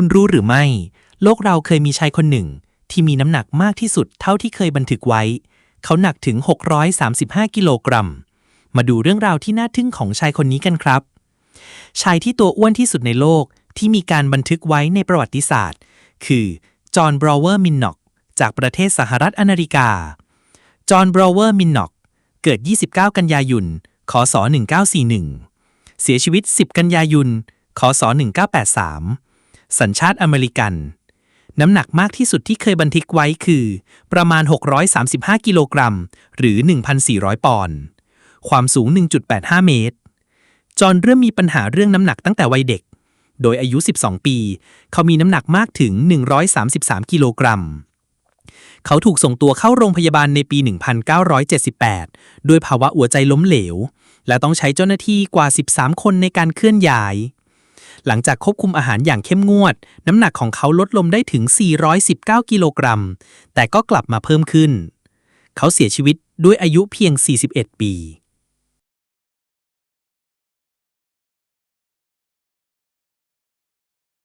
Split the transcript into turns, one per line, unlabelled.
คุณรู้หรือไม่ โลกเราเคยมีชายคนหนึ่ง ที่มีน้ำหนักมากที่สุดเท่าที่เคยบันทึกไว้ เขาหนักถึง 635 กิโลกรัม มาดูเรื่องราวที่น่าทึ่งของชายคนนี้กันครับ ชายที่ตัวอ้วนที่สุดในโลกที่มีการบันทึกไว้ในประวัติศาสตร์ คือ จอห์นบราวเวอร์มินน็อกจากประเทศสหรัฐอเมริกา จอห์นบราวเวอร์มินน็อกเกิด 29 กันยายนคศ1941 เสียชีวิต 10 กันยายนคศ1983 สัญชาติอเมริกัน น้ำหนักมากที่สุดที่เคยบันทึกไว้คือ ประมาณ 635 กิโลกรัม หรือ 1,400 ปอนด์ ความสูง 1.85 เมตร จอห์นเริ่มมีปัญหาเรื่องน้ำหนักตั้งแต่วัยเด็ก โดยอายุ 12 ปี เขามีน้ำหนักมากถึง 133 กิโลกรัมเขาถูกส่งตัวเข้าโรงพยาบาลในปี 1978 ด้วยภาวะหัวใจล้มเหลว และต้องใช้เจ้าหน้าที่กว่า 13 คนในการเคลื่อนย้าย หลังจากควบคุมอาหารอย่างเข้มงวด น้ำหนักของเขาลดลงได้ถึง 419 กิโลกรัม แต่ก็กลับมาเพิ่มขึ้น เขาเสียชีวิตด้วยอายุเพียง 41 ปี